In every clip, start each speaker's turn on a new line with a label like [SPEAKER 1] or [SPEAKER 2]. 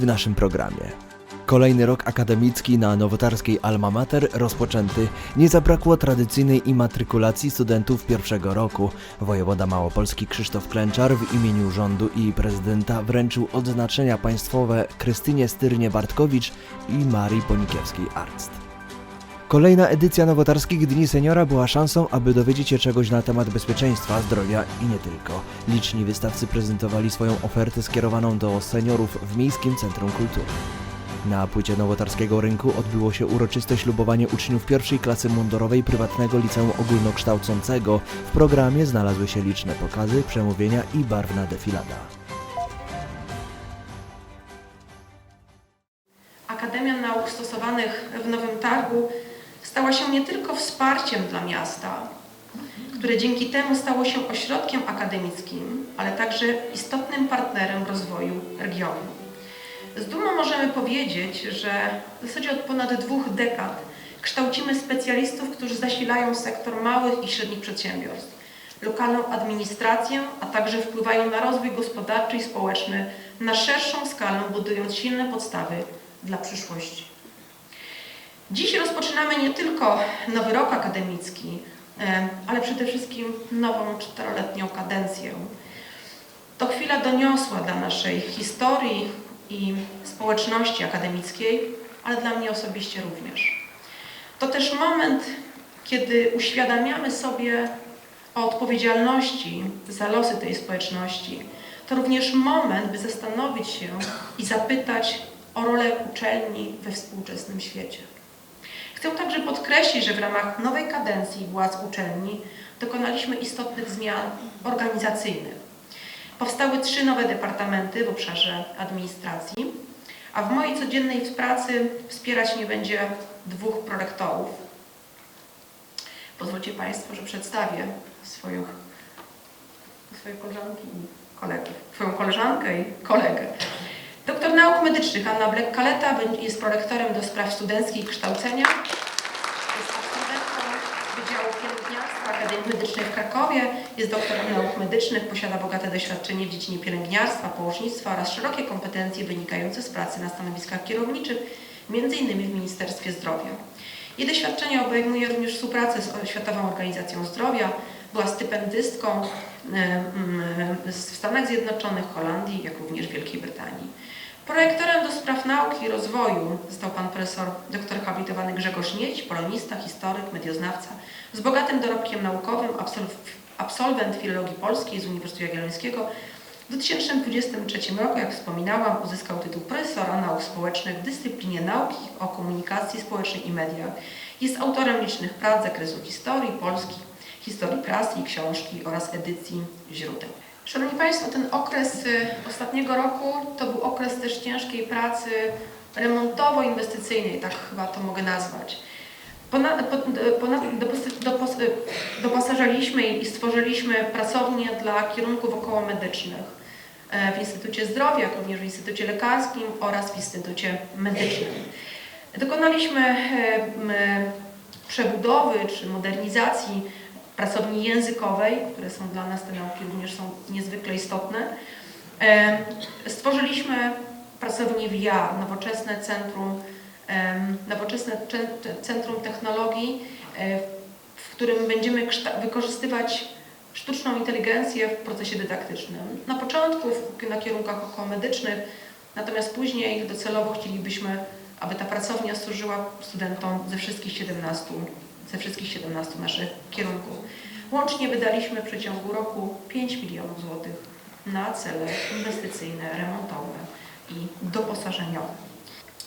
[SPEAKER 1] W naszym programie. Kolejny rok akademicki na nowotarskiej Alma Mater rozpoczęty. Nie zabrakło tradycyjnej imatrykulacji studentów pierwszego roku. Wojewoda Małopolski Krzysztof Klęczar w imieniu rządu i prezydenta wręczył odznaczenia państwowe Krystynie Styrnie-Bartkowicz i Marii Ponikiewskiej-Arzt. Kolejna edycja nowotarskich Dni Seniora była szansą, aby dowiedzieć się czegoś na temat bezpieczeństwa, zdrowia i nie tylko. Liczni wystawcy prezentowali swoją ofertę skierowaną do seniorów w Miejskim Centrum Kultury. Na płycie nowotarskiego rynku odbyło się uroczyste ślubowanie uczniów pierwszej klasy mundurowej prywatnego liceum ogólnokształcącego. W programie znalazły się liczne pokazy, przemówienia i barwna defilada.
[SPEAKER 2] Nie tylko wsparciem dla miasta, które dzięki temu stało się ośrodkiem akademickim, ale także istotnym partnerem rozwoju regionu. Z dumą możemy powiedzieć, że w zasadzie od ponad dwóch dekad kształcimy specjalistów, którzy zasilają sektor małych i średnich przedsiębiorstw, lokalną administrację, a także wpływają na rozwój gospodarczy i społeczny na szerszą skalę, budując silne podstawy dla przyszłości. Dziś rozpoczynamy nie tylko nowy rok akademicki, e, ale przede wszystkim nową czteroletnią kadencję. To chwila doniosła dla naszej historii i społeczności akademickiej, ale dla mnie osobiście również. To też moment, kiedy uświadamiamy sobie o odpowiedzialności za losy tej społeczności. To również moment, by zastanowić się i zapytać o rolę uczelni we współczesnym świecie. Chcę także podkreślić, że w ramach nowej kadencji władz uczelni dokonaliśmy istotnych zmian organizacyjnych. Powstały trzy nowe departamenty w obszarze administracji, a w mojej codziennej pracy wspierać mnie będzie dwóch prorektorów. Pozwólcie Państwo, że przedstawię swoich, swoje koleżanki i kolegów, swoją koleżankę i kolegę. Doktor nauk medycznych Anna Blek-Kaleta jest prorektorem do spraw studenckich kształcenia. Jest absolwentką Wydziału Pielęgniarstwa Akademii Medycznej w Krakowie. Jest doktorem nauk medycznych, posiada bogate doświadczenie w dziedzinie pielęgniarstwa, położnictwa oraz szerokie kompetencje wynikające z pracy na stanowiskach kierowniczych, m.in. w Ministerstwie Zdrowia. Jej doświadczenie obejmuje również współpracę z Światową Organizacją Zdrowia. Była stypendystką w Stanach Zjednoczonych, Holandii, jak również Wielkiej Brytanii. Projektorem do spraw nauki i rozwoju został pan profesor doktor habilitowany Grzegorz Nieć, polonista, historyk, medioznawca z bogatym dorobkiem naukowym, absolw- absolwent filologii polskiej z Uniwersytetu Jagiellońskiego. W 2023 roku, jak wspominałam, uzyskał tytuł profesora nauk społecznych w dyscyplinie nauki o komunikacji społecznej i mediach. Jest autorem licznych prac z zakresu historii Polski, historii prasy i książki oraz edycji źródeł. Szanowni Państwo, ten okres y, ostatniego roku to był okres też ciężkiej pracy remontowo-inwestycyjnej, tak chyba to mogę nazwać. Dopos- dopos- doposażyliśmy i stworzyliśmy pracownie dla kierunków okołomedycznych e, w Instytucie Zdrowia, jak również w Instytucie Lekarskim oraz w Instytucie Medycznym. Dokonaliśmy e, przebudowy czy modernizacji pracowni językowej, które są dla nas, te nauki również są niezwykle istotne. E, Stworzyliśmy pracownię VR, nowoczesne centrum, em, nowoczesne cze- Centrum Technologii, e, w którym będziemy wykorzystywać sztuczną inteligencję w procesie dydaktycznym. Na początku na kierunkach okołomedycznych, natomiast później docelowo chcielibyśmy, aby ta pracownia służyła studentom ze wszystkich 17, ze wszystkich 17 naszych kierunków. Łącznie wydaliśmy w przeciągu roku 5 milionów złotych na cele inwestycyjne, remontowe i doposażeniowe.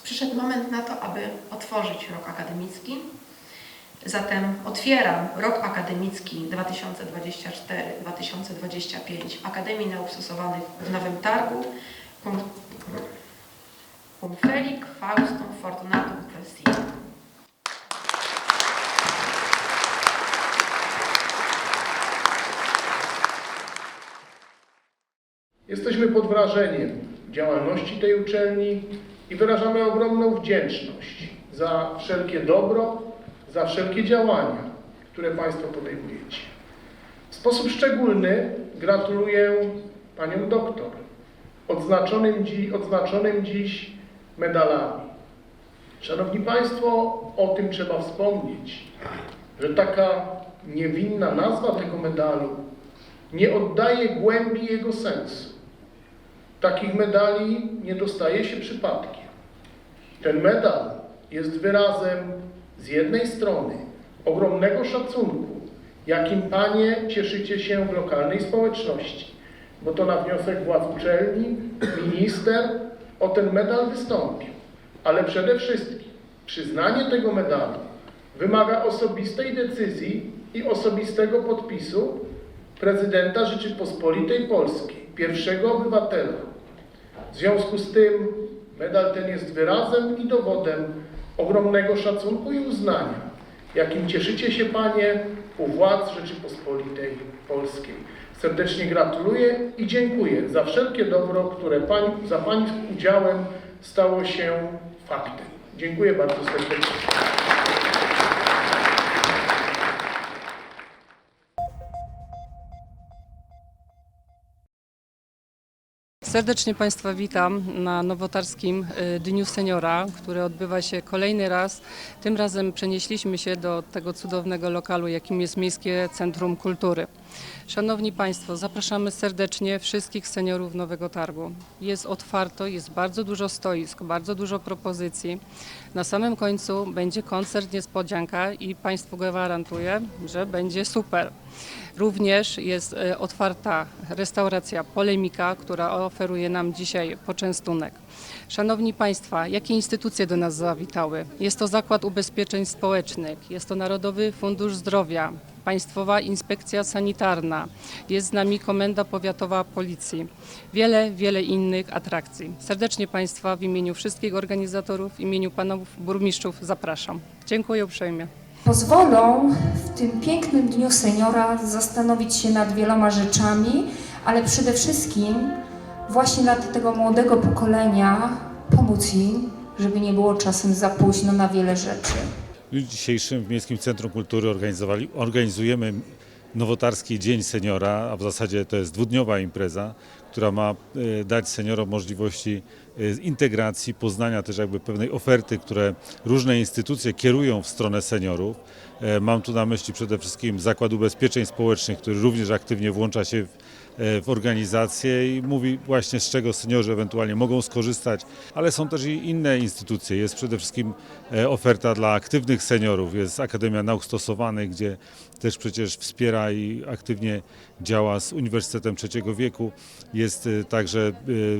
[SPEAKER 2] Przyszedł moment na to, aby otworzyć rok akademicki. Zatem otwieram rok akademicki 2024-2025 Akademii Nauk Stosowanych w Nowym Targu. Cum, cum felic Faustum Fortunatum Crescit.
[SPEAKER 3] Jesteśmy pod wrażeniem działalności tej uczelni i wyrażamy ogromną wdzięczność za wszelkie dobro, za wszelkie działania, które Państwo podejmujecie. W sposób szczególny gratuluję Paniom doktor odznaczonym, dzi, odznaczonym dziś medalami. Szanowni Państwo, o tym trzeba wspomnieć, że taka niewinna nazwa tego medalu nie oddaje głębi jego sensu. Takich medali nie dostaje się przypadkiem. Ten medal jest wyrazem z jednej strony ogromnego szacunku, jakim Panie cieszycie się w lokalnej społeczności, bo to na wniosek władz uczelni minister o ten medal wystąpił. Ale przede wszystkim przyznanie tego medalu wymaga osobistej decyzji i osobistego podpisu prezydenta Rzeczypospolitej Polskiej, pierwszego obywatela. W związku z tym medal ten jest wyrazem i dowodem ogromnego szacunku i uznania, jakim cieszycie się Panie u władz Rzeczypospolitej Polskiej. Serdecznie gratuluję i dziękuję za wszelkie dobro, które za Pani udziałem stało się faktem. Dziękuję bardzo serdecznie.
[SPEAKER 4] Serdecznie Państwa witam na Nowotarskim y, Dniu Seniora, który odbywa się kolejny raz. Tym razem przenieśliśmy się do tego cudownego lokalu, jakim jest Miejskie Centrum Kultury. Szanowni Państwo, zapraszamy serdecznie wszystkich seniorów Nowego Targu. Jest otwarto, jest bardzo dużo stoisk, bardzo dużo propozycji. Na samym końcu będzie koncert niespodzianka i Państwu gwarantuję, że będzie super. Również jest e, otwarta restauracja Polemika, która oferuje nam dzisiaj poczęstunek. Szanowni Państwa, jakie instytucje do nas zawitały? Jest to Zakład Ubezpieczeń Społecznych, jest to Narodowy Fundusz Zdrowia, Państwowa Inspekcja Sanitarna, jest z nami Komenda Powiatowa Policji, wiele, wiele innych atrakcji. Serdecznie Państwa w imieniu wszystkich organizatorów, w imieniu panów burmistrzów zapraszam. Dziękuję uprzejmie.
[SPEAKER 5] pozwolą tym pięknym Dniu Seniora zastanowić się nad wieloma rzeczami, ale przede wszystkim właśnie dla tego młodego pokolenia pomóc im, żeby nie było czasem za późno na wiele rzeczy.
[SPEAKER 6] W dniu dzisiejszym w Miejskim Centrum Kultury organizujemy Nowotarski Dzień Seniora, a w zasadzie to jest dwudniowa impreza, która ma e, dać seniorom możliwości e, integracji, poznania też jakby pewnej oferty, które różne instytucje kierują w stronę seniorów. E, Mam tu na myśli przede wszystkim Zakład Ubezpieczeń Społecznych, który również aktywnie włącza się w, w organizację i mówi właśnie z czego seniorzy ewentualnie mogą skorzystać, ale są też i inne instytucje. Jest przede wszystkim e, oferta dla aktywnych seniorów, jest Akademia Nauk Stosowanych, gdzie też przecież wspiera i aktywnie działa z Uniwersytetem Trzeciego Wieku. Jest e, także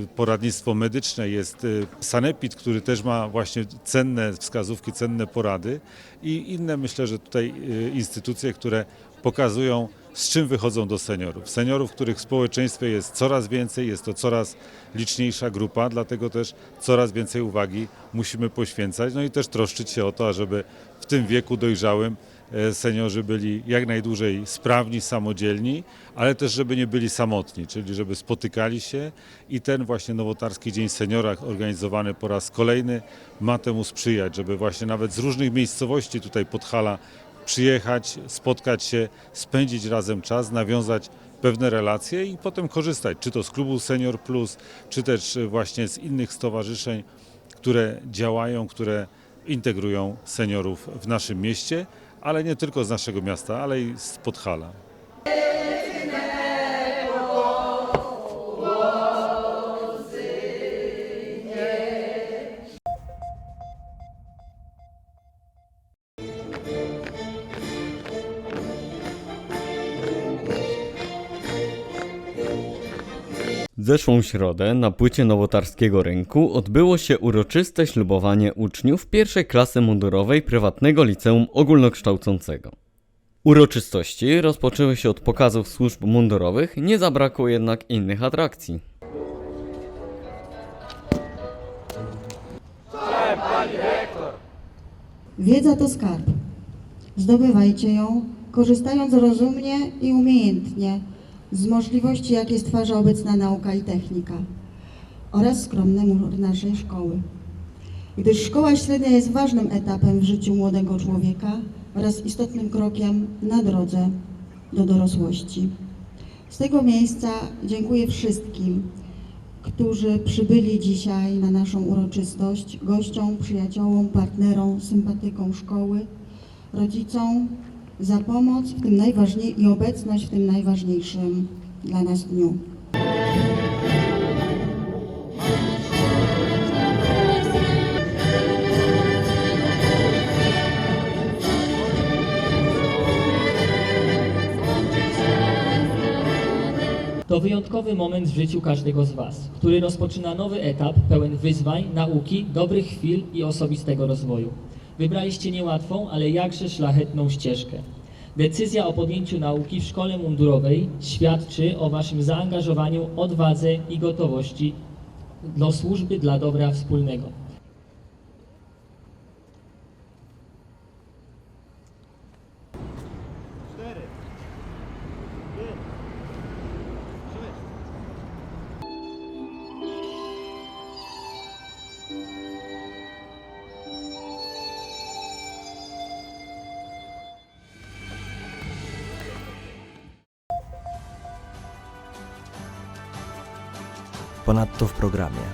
[SPEAKER 6] e, poradnictwo medyczne, jest e, Sanepid, który też ma właśnie cenne wskazówki, cenne porady i inne myślę, że tutaj e, instytucje, które pokazują z czym wychodzą do seniorów. Seniorów, których w społeczeństwie jest coraz więcej, jest to coraz liczniejsza grupa, dlatego też coraz więcej uwagi musimy poświęcać, no i też troszczyć się o to, ażeby w tym wieku dojrzałym e, seniorzy byli jak najdłużej sprawni, samodzielni, ale też żeby nie byli samotni, czyli żeby spotykali się i ten właśnie Nowotarski Dzień Seniora organizowany po raz kolejny ma temu sprzyjać, żeby właśnie nawet z różnych miejscowości tutaj Podhala przyjechać, spotkać się, spędzić razem czas, nawiązać pewne relacje i potem korzystać, czy to z klubu Senior Plus, czy też właśnie z innych stowarzyszeń, które działają, które integrują seniorów w naszym mieście, ale nie tylko z naszego miasta, ale i z Podhala.
[SPEAKER 7] Zeszłą środę na płycie Nowotarskiego Rynku odbyło się uroczyste ślubowanie uczniów pierwszej klasy mundurowej prywatnego liceum ogólnokształcącego. Uroczystości rozpoczęły się od pokazów służb mundurowych, nie zabrakło jednak innych atrakcji.
[SPEAKER 8] Wiedza to skarb. Zdobywajcie ją, korzystając rozumnie i umiejętnie z możliwości, jakie stwarza obecna nauka i technika oraz skromny mur naszej szkoły. Gdyż szkoła średnia jest ważnym etapem w życiu młodego człowieka oraz istotnym krokiem na drodze do dorosłości. Z tego miejsca dziękuję wszystkim którzy przybyli dzisiaj na naszą uroczystość, gościom, przyjaciołom, partnerom, sympatykom szkoły, rodzicom za pomoc w tym najważniej i obecność w tym najważniejszym dla nas dniu.
[SPEAKER 9] To wyjątkowy moment w życiu każdego z Was, który rozpoczyna nowy etap pełen wyzwań, nauki, dobrych chwil i osobistego rozwoju. Wybraliście niełatwą, ale jakże szlachetną ścieżkę. Decyzja o podjęciu nauki w szkole mundurowej świadczy o Waszym zaangażowaniu, odwadze i gotowości do służby dla dobra wspólnego.
[SPEAKER 1] Programie.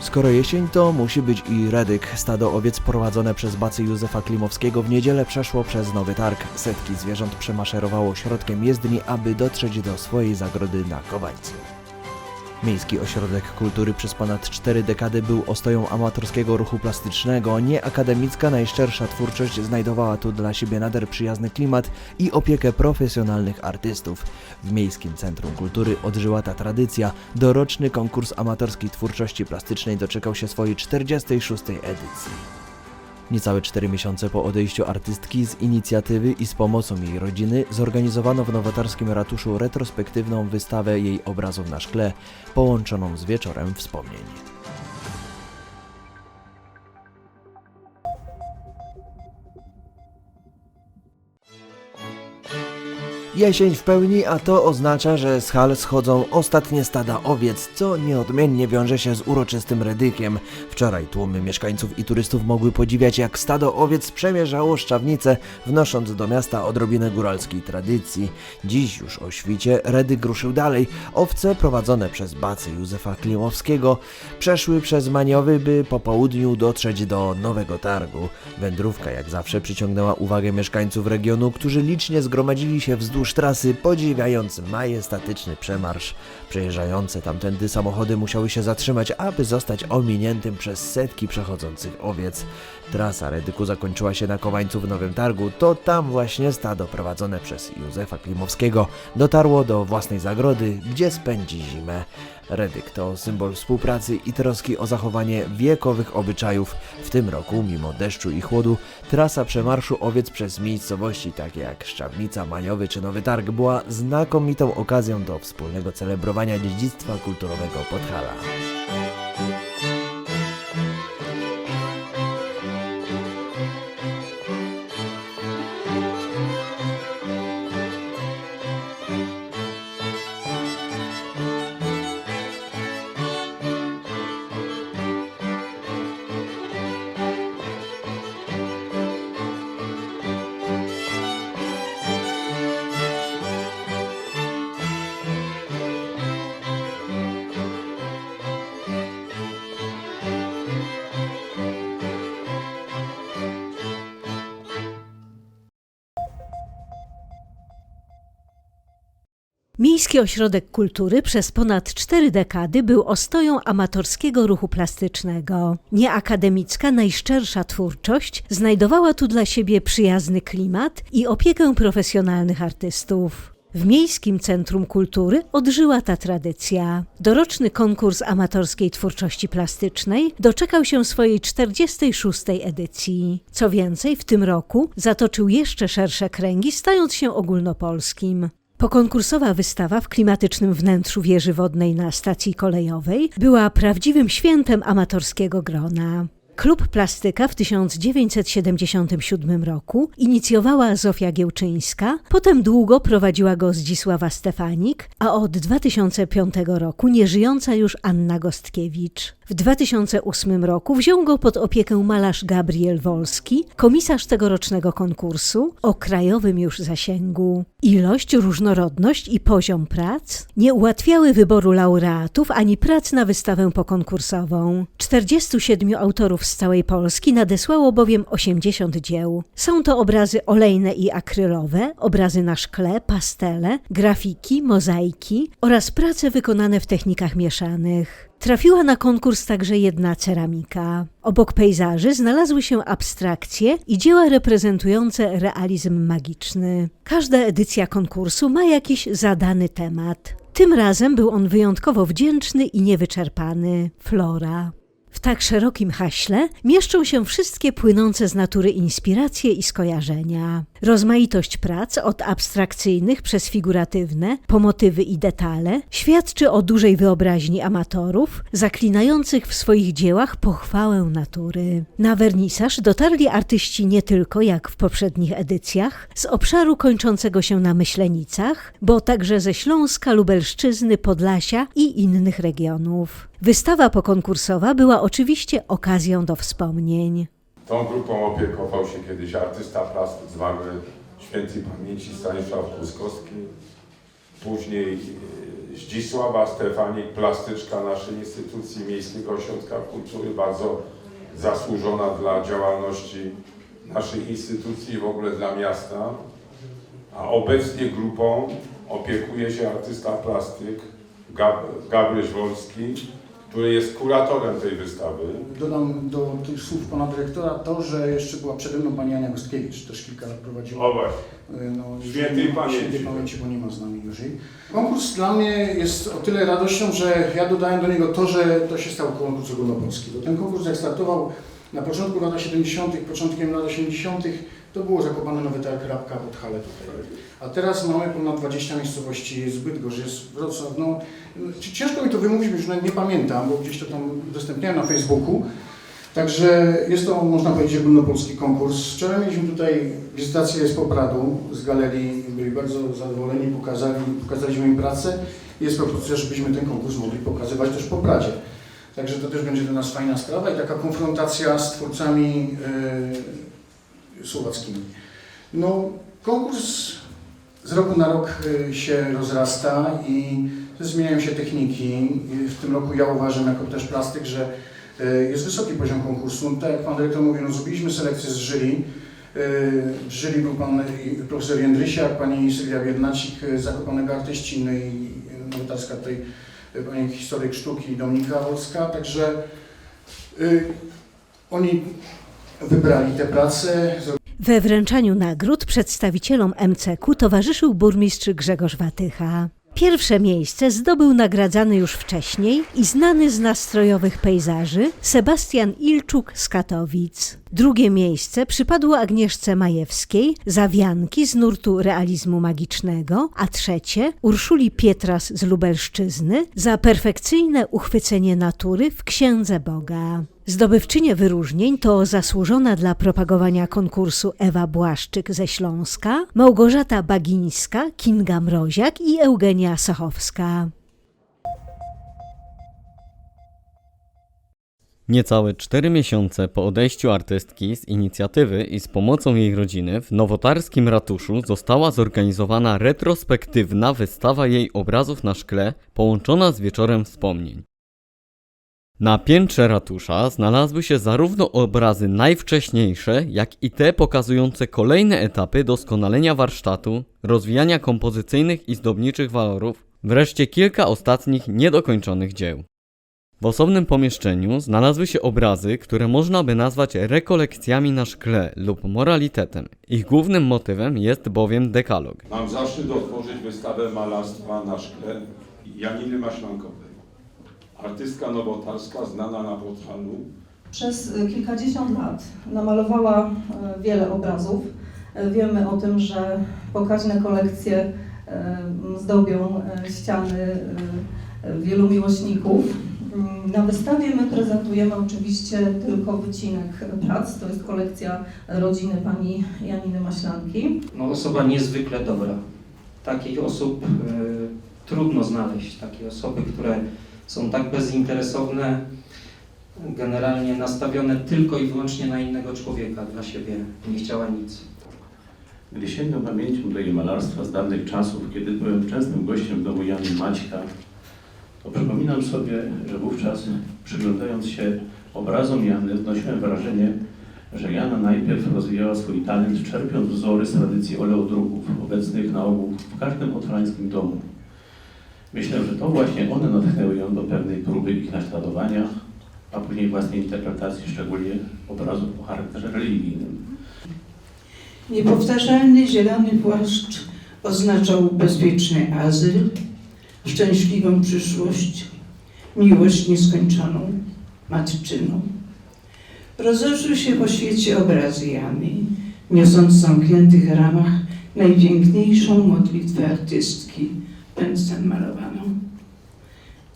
[SPEAKER 1] Skoro jesień, to musi być i Redyk. Stado owiec prowadzone przez bacy Józefa Klimowskiego w niedzielę przeszło przez Nowy Targ. Setki zwierząt przemaszerowało środkiem jezdni, aby dotrzeć do swojej zagrody na Kowańcu. Miejski Ośrodek Kultury przez ponad cztery dekady był ostoją amatorskiego ruchu plastycznego. Nieakademicka, najszczersza twórczość znajdowała tu dla siebie nader przyjazny klimat i opiekę profesjonalnych artystów. W Miejskim Centrum Kultury odżyła ta tradycja. Doroczny konkurs amatorskiej twórczości plastycznej doczekał się swojej 46. edycji. Niecałe cztery miesiące po odejściu artystki z inicjatywy i z pomocą jej rodziny zorganizowano w nowotarskim ratuszu retrospektywną wystawę jej obrazów na szkle, połączoną z wieczorem wspomnień. Jesień w pełni, a to oznacza, że z hal schodzą ostatnie stada owiec, co nieodmiennie wiąże się z uroczystym redykiem. Wczoraj tłumy mieszkańców i turystów mogły podziwiać, jak stado owiec przemierzało szczawnicę, wnosząc do miasta odrobinę góralskiej tradycji. Dziś już o świcie redyk ruszył dalej. Owce prowadzone przez bacy Józefa Klimowskiego przeszły przez Maniowy, by po południu dotrzeć do Nowego Targu. Wędrówka jak zawsze przyciągnęła uwagę mieszkańców regionu, którzy licznie zgromadzili się wzdłuż trasy, podziwiając majestatyczny przemarsz. Przejeżdżające tamtędy samochody musiały się zatrzymać, aby zostać ominiętym przez setki przechodzących owiec. Trasa Redyku zakończyła się na Kowańcu w Nowym Targu. To tam właśnie stado prowadzone przez Józefa Klimowskiego dotarło do własnej zagrody, gdzie spędzi zimę. Redyk to symbol współpracy i troski o zachowanie wiekowych obyczajów. W tym roku, mimo deszczu i chłodu, trasa przemarszu owiec przez miejscowości takie jak Szczawnica, Maniowy czy Nowy Targ była znakomitą okazją do wspólnego celebrowania dziedzictwa kulturowego Podhala.
[SPEAKER 10] Miejski Ośrodek Kultury przez ponad cztery dekady był ostoją amatorskiego ruchu plastycznego. Nieakademicka, najszczersza twórczość znajdowała tu dla siebie przyjazny klimat i opiekę profesjonalnych artystów. W Miejskim Centrum Kultury odżyła ta tradycja. Doroczny konkurs amatorskiej twórczości plastycznej doczekał się swojej 46. edycji. Co więcej, w tym roku zatoczył jeszcze szersze kręgi, stając się ogólnopolskim. Pokonkursowa wystawa w klimatycznym wnętrzu wieży wodnej na stacji kolejowej była prawdziwym świętem amatorskiego grona. Klub Plastyka w 1977 roku inicjowała Zofia Giełczyńska, potem długo prowadziła go Zdzisława Stefanik, a od 2005 roku nieżyjąca już Anna Gostkiewicz. W 2008 roku wziął go pod opiekę malarz Gabriel Wolski, komisarz tegorocznego konkursu o krajowym już zasięgu. Ilość, różnorodność i poziom prac nie ułatwiały wyboru laureatów ani prac na wystawę pokonkursową. 47 autorów z całej Polski nadesłało bowiem 80 dzieł. Są to obrazy olejne i akrylowe, obrazy na szkle, pastele, grafiki, mozaiki oraz prace wykonane w technikach mieszanych. Trafiła na konkurs także jedna ceramika. Obok pejzaży znalazły się abstrakcje i dzieła reprezentujące realizm magiczny. Każda edycja konkursu ma jakiś zadany temat. Tym razem był on wyjątkowo wdzięczny i niewyczerpany flora. W tak szerokim haśle mieszczą się wszystkie płynące z natury inspiracje i skojarzenia. Rozmaitość prac, od abstrakcyjnych przez figuratywne, po motywy i detale, świadczy o dużej wyobraźni amatorów, zaklinających w swoich dziełach pochwałę natury. Na wernisaż dotarli artyści nie tylko, jak w poprzednich edycjach, z obszaru kończącego się na Myślenicach, bo także ze Śląska, Lubelszczyzny, Podlasia i innych regionów. Wystawa pokonkursowa była oczywiście okazją do wspomnień.
[SPEAKER 11] Tą grupą opiekował się kiedyś artysta plastyk zmarły świętej pamięci Stanisław Kłuskowski, później e, Zdzisława Stefanik, plastyczka naszej instytucji Miejskiego Ośrodka Kultury, bardzo zasłużona dla działalności naszej instytucji i w ogóle dla miasta. A obecnie grupą opiekuje się artysta plastyk Gab- Gabryś Wolski, który jest kuratorem tej wystawy.
[SPEAKER 12] Dodam do tych słów pana dyrektora to, że jeszcze była przede mną pani Ania Gostkiewicz, też kilka lat prowadziła.
[SPEAKER 11] O właśnie.
[SPEAKER 12] y, No,
[SPEAKER 11] Świętej pamięci.
[SPEAKER 12] Świętej pamięci, bo nie ma z nami już jej. Konkurs dla mnie jest o tyle radością, że ja dodałem do niego to, że to się stał konkurs ogólnopolski. Bo ten konkurs jak startował na początku lat 70., początkiem lat 80., to było zakopane nowe targ Rabka pod Hale tutaj. A teraz mamy ponad 20 miejscowości, jest Bydgoszcz, jest Wrocław. No, ciężko mi to wymówić, już nawet nie pamiętam, bo gdzieś to tam udostępniałem na Facebooku. Także jest to, można powiedzieć, ogólnopolski konkurs. Wczoraj mieliśmy tutaj wizytację z Popradu, z galerii, byli bardzo zadowoleni, pokazali, pokazaliśmy im pracę. Jest propozycja, żebyśmy ten konkurs mogli pokazywać też w Popradzie. Także to też będzie dla nas fajna sprawa i taka konfrontacja z twórcami yy, słowackimi. No, konkurs z roku na rok y, się rozrasta i zmieniają się techniki. I W tym roku ja uważam jako też plastyk, że y, jest wysoki poziom konkursu. Tak jak Pan Dyrektor mówił, no zrobiliśmy selekcję z jury. Y, W jury był Pan profesor Jędrysiak, Pani Sylwia Biernacik Zakopanego Artyściny i y, nowotarska tutaj Pani historyk sztuki Dominika Wolska. Także y, oni wybrali te prace,
[SPEAKER 10] We wręczaniu nagród przedstawicielom MCQ towarzyszył burmistrz Grzegorz Watycha. Pierwsze miejsce zdobył nagradzany już wcześniej i znany z nastrojowych pejzaży Sebastian Ilczuk z Katowic. Drugie miejsce przypadło Agnieszce Majewskiej za wianki z nurtu realizmu magicznego, a trzecie Urszuli Pietras z Lubelszczyzny za perfekcyjne uchwycenie natury w Księdze Boga. Zdobywczynie wyróżnień to zasłużona dla propagowania konkursu Ewa Błaszczyk ze Śląska, Małgorzata Bagińska, Kinga Mroziak i Eugenia Sochowska.
[SPEAKER 7] Niecałe cztery miesiące po odejściu artystki z inicjatywy i z pomocą jej rodziny w nowotarskim ratuszu została zorganizowana retrospektywna wystawa jej obrazów na szkle połączona z wieczorem wspomnień. Na piętrze ratusza znalazły się zarówno obrazy najwcześniejsze, jak i te pokazujące kolejne etapy doskonalenia warsztatu, rozwijania kompozycyjnych i zdobniczych walorów, wreszcie kilka ostatnich niedokończonych dzieł. W osobnym pomieszczeniu znalazły się obrazy, które można by nazwać rekolekcjami na szkle lub moralitetem. Ich głównym motywem jest bowiem dekalog.
[SPEAKER 11] Mam zaszczyt otworzyć wystawę malarstwa na szkle Janiny Maślankowej. Artystka nowotarska znana na Podhalu.
[SPEAKER 13] Przez y, kilkadziesiąt lat namalowała y, wiele obrazów. Y, Wiemy o tym, że pokaźne kolekcje zdobią ściany wielu miłośników Na wystawie my prezentujemy oczywiście tylko wycinek prac. To jest kolekcja rodziny pani Janiny Maślanki.
[SPEAKER 14] no, osoba niezwykle dobra. Takich osób e, trudno znaleźć, takie osoby, które są tak bezinteresowne, generalnie nastawione tylko i wyłącznie na innego człowieka, dla siebie, nie chciała nic.
[SPEAKER 15] Gdy sięgam pamięcią do jej malarstwa z dawnych czasów, kiedy byłem częstym gościem w domu Jany Maćka, to przypominam sobie, że wówczas przyglądając się obrazom Jany, odnosiłem wrażenie, że Jana najpierw rozwijała swój talent, czerpiąc wzory z tradycji oleodruków, obecnych na ogół w każdym otwolańskim domu. Myślę, że to właśnie one natchnęły ją do pewnej próby ich naśladowania, a później własnej interpretacji, szczególnie obrazów o charakterze religijnym.
[SPEAKER 16] Niepowtarzalny zielony płaszcz oznaczał bezpieczny azyl, szczęśliwą przyszłość, miłość nieskończoną, matczyną. Rozeszły się po świecie obrazy Jany, niosąc w zamkniętych ramach najpiękniejszą modlitwę artystki, pędzlem malowaną.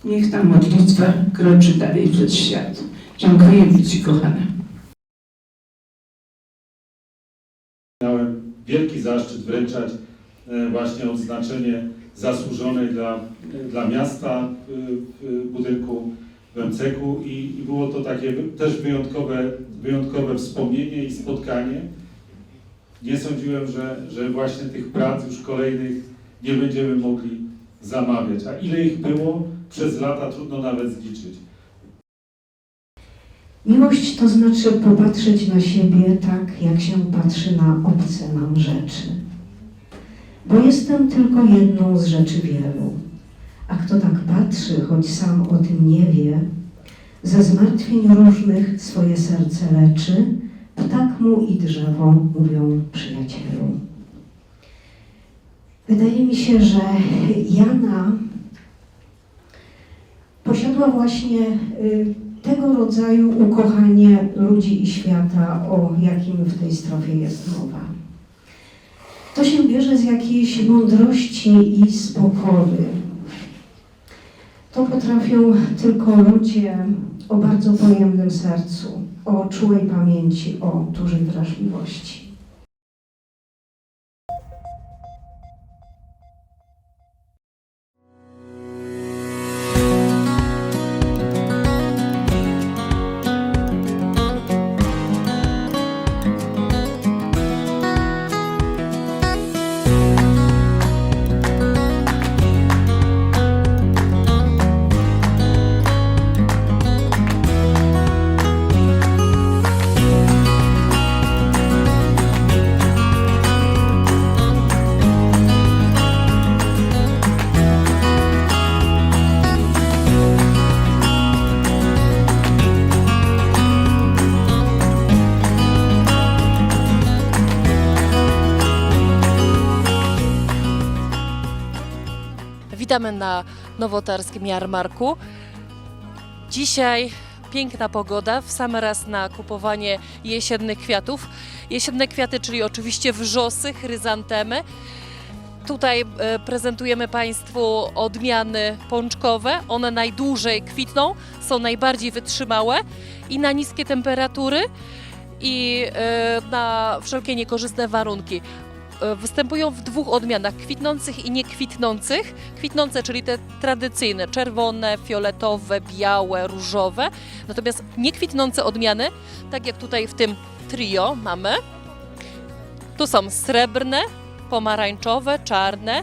[SPEAKER 16] Niech ta modlitwa kroczy dalej przed świat. Dziękuję Ci, kochana.
[SPEAKER 6] Miałem wielki zaszczyt wręczać e, właśnie odznaczenie zasłużonej dla, dla miasta w, w budynku w Emceku i, i było to takie też wyjątkowe, wyjątkowe wspomnienie i spotkanie. Nie sądziłem, że, że właśnie tych prac już kolejnych nie będziemy mogli zamawiać, a ile ich było przez lata trudno nawet zliczyć.
[SPEAKER 17] Miłość to znaczy popatrzeć na siebie tak, jak się patrzy na obce nam rzeczy. Bo jestem tylko jedną z rzeczy wielu. A kto tak patrzy, choć sam o tym nie wie, ze zmartwień różnych swoje serce leczy, ptak mu i drzewo mówią przyjacielu. Wydaje mi się, że Jana posiadła właśnie y, tego rodzaju ukochanie ludzi i świata, o jakim w tej strofie jest mowa. To się bierze z jakiejś mądrości i z pokory. To potrafią tylko ludzie o bardzo pojemnym sercu, o czułej pamięci, o dużej wrażliwości.
[SPEAKER 18] Witamy na nowotarskim jarmarku. Dzisiaj piękna pogoda, w sam raz na kupowanie jesiennych kwiatów. Jesienne kwiaty, czyli oczywiście wrzosy, chryzantemy. Tutaj e, prezentujemy Państwu odmiany pączkowe. One najdłużej kwitną, są najbardziej wytrzymałe i na niskie temperatury i e, na wszelkie niekorzystne warunki. E, Występują w dwóch odmianach, kwitnących i niekwitnących. Kwitnące, czyli te tradycyjne, czerwone, fioletowe, białe, różowe. Natomiast niekwitnące odmiany, tak jak tutaj w tym trio mamy, tu są srebrne, pomarańczowe, czarne.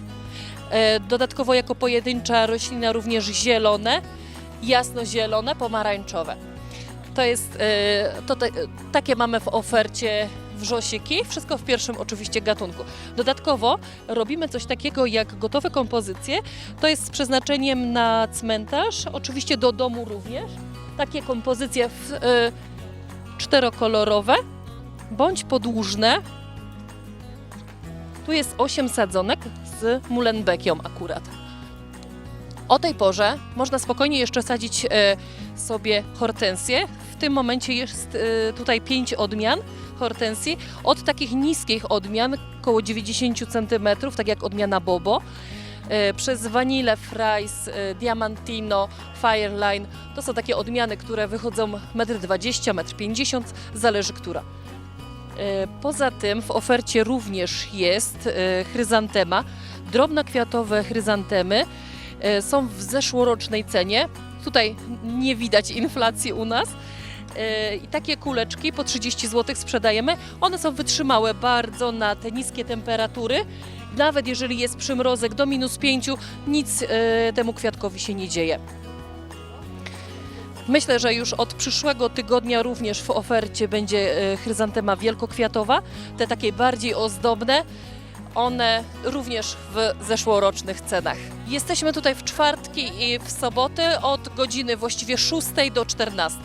[SPEAKER 18] E, Dodatkowo jako pojedyncza roślina również zielone, jasnozielone, pomarańczowe. To jest, e, to te, takie mamy w ofercie wrzosiki, wszystko w pierwszym oczywiście gatunku. Dodatkowo robimy coś takiego jak gotowe kompozycje, to jest z przeznaczeniem na cmentarz, oczywiście do domu również. Takie kompozycje w, e, czterokolorowe bądź podłużne. Tu jest 8 sadzonek z mulenbekią akurat. O tej porze można spokojnie jeszcze sadzić e, sobie hortensję. W tym momencie jest e, tutaj 5 odmian hortensji. Od takich niskich odmian, około 90 cm, tak jak odmiana Bobo, e, przez Vanille Fries, e, Diamantino, Fireline. To są takie odmiany, które wychodzą 1,20 m, 1,50 m, zależy która. E, Poza tym w ofercie również jest chryzantema. Drobnokwiatowe chryzantemy są w zeszłorocznej cenie. Tutaj nie widać inflacji u nas. E, I takie kuleczki po 30 zł sprzedajemy. One są wytrzymałe bardzo na te niskie temperatury. Nawet jeżeli jest przymrozek do minus 5, nic e, temu kwiatkowi się nie dzieje. Myślę, że już od przyszłego tygodnia również w ofercie będzie e, chryzantema wielkokwiatowa, te takie bardziej ozdobne. One również w zeszłorocznych cenach. Jesteśmy tutaj w czwartki i w soboty od godziny właściwie 6 do 14.